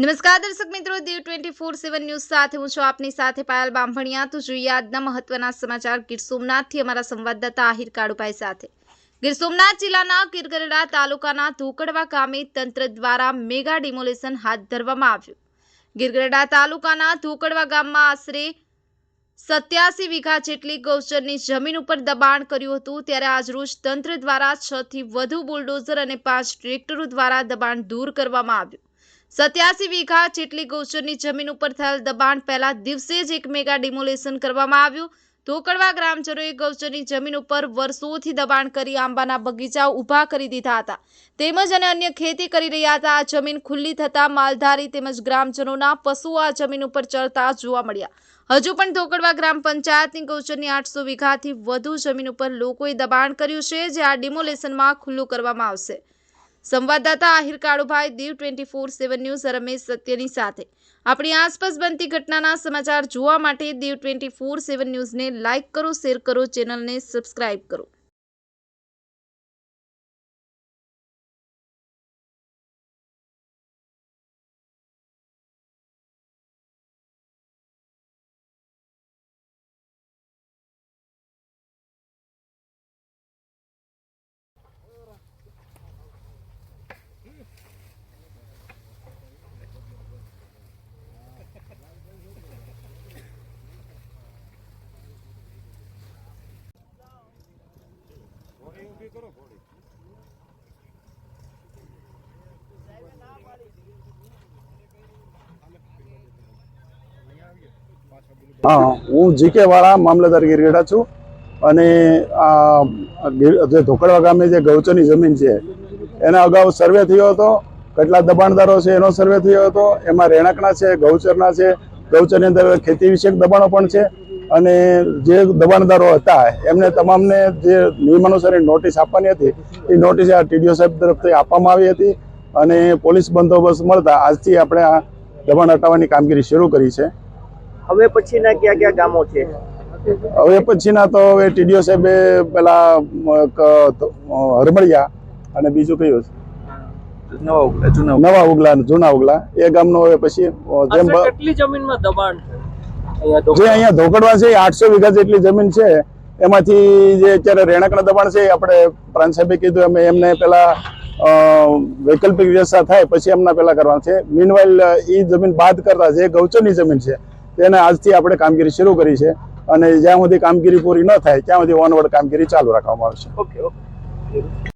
નમસ્કાર દર્શક મિત્રો, Diu twenty four seven news સાથે હું છું આપની સાથે પાયલ બામભણિયા. તો જોઈએ આજના મહત્વના સમાચાર. ગીર સોમનાથથી અમારા સંવાદદાતા આહિર કાળુભાઈ સાથે. ગીર સોમનાથ જિલ્લાના કિરગરડા તાલુકાના ધોકડવા ગામે તંત્ર દ્વારા મેગા ડિમોલેશન હાથ ધરવામાં આવ્યું. ગીરગરડા તાલુકાના ધોકડવા ગામમાં આશરે સત્યાસી વીઘા જેટલી ગૌચરની જમીન ઉપર દબાણ કર્યું હતું. ત્યારે આજરોજ તંત્ર દ્વારા છ થી વધુ બુલડોઝર અને પાંચ ટ્રેક્ટરો દ્વારા દબાણ દૂર કરવામાં આવ્યું. સત્યાસી વીઘા જેટલી ગૌચરની જમીન ઉપર થયેલ દબાણ પહેલા દિવસે જ એક મેગા ડિમોલેશન કરવામાં આવ્યું. ધોકડવા ગ્રામજનોએ ગૌચરની જમીન ઉપર વર્ષોથી દબાણ કરી આંબાના બગીચાઓ ઊભા કરી દીધા હતા. તેમજ અને અન્ય ખેતી કરી રહ્યા હતા. આ જમીન ખુલ્લી થતા માલધારી તેમજ ગ્રામજનોના પશુઓ આ જમીન ઉપર ચરતા જોવા મળ્યા. હજુ પણ ધોકડવા ગ્રામ પંચાયતની ગૌચરની આઠસો વીઘાથી વધુ જમીન ઉપર લોકોએ દબાણ કર્યું છે, જે આ ડિમોલેશનમાં ખુલ્લું કરવામાં આવશે. સંવાદદાતા Ahir Kalubhai, Diu twenty four seven news, Ramesh સત્યની સાથે. આપણી આસપાસ બનતી ઘટનાના સમાચાર જોવા માટે દીવ ટ્વેન્ટી ફોર સેવન ન્યૂઝને લાઇક કરો, શેર કરો, ચેનલને સબસ્ક્રાઇબ કરો. હા, હું જીકે વાળા મામલતદાર ગીરગઢા છું અને આ જે ધોકડવા ગામે જે ગૌચરની જમીન છે, એના અગાઉ સર્વે થયો હતો, કેટલા દબાણદારો છે એનો સર્વે થયો હતો, એમાં રહેણાંકના છે, ગૌચરના છે, ગૌચરની અંદર ખેતી વિષયક દબાણો પણ છે અને જે દબાણદારો હતા એમને તમામને જે નિયમાનુસાર નોટિસ આપવાની હતી એ નોટિસ આ ટીડીઓ સાહેબ તરફથી આપવામાં આવી હતી અને પોલીસ બંદોબસ્ત મળતા આજથી આપણે આ દબાણ હટાવવાની કામગીરી શરૂ કરી છે. હવે પછીના કયા કયા ગામો છે? હવે પછીના તો હવે ટીડીઓ સાહેબે પેલા હરમળિયા અને બીજું કયું છે? નવા ઉગલા જૂના નવા ઉગલા જૂના ઉગલા. એ ગામનો હવે પછી જેમ કેટલી જમીનમાં દબાણ છે? જે અહીંયા ધોકડવા છે આઠસો વીઘા જેટલી જમીન છે એમાંથી જે અત્યારે રહેણાંકના દબાણ છે આપણે પ્રાંત સાહેબે કીધું અમે એમને પેલા વૈકલ્પિક વ્યવસ્થા થાય પછી એમના પેલા કરવાના છે. મીનવાઇલ એ જમીન બાદ કરતા જે ગૌચરની જમીન છે તેને આજથી આપણે કામગીરી શરૂ કરી છે. અને જ્યાં સુધી કામગીરી પૂરી ન થાય ત્યાં સુધી ઓનવર્ડ કામગીરી ચાલુ રાખવામાં આવશે ઓકે ઓકે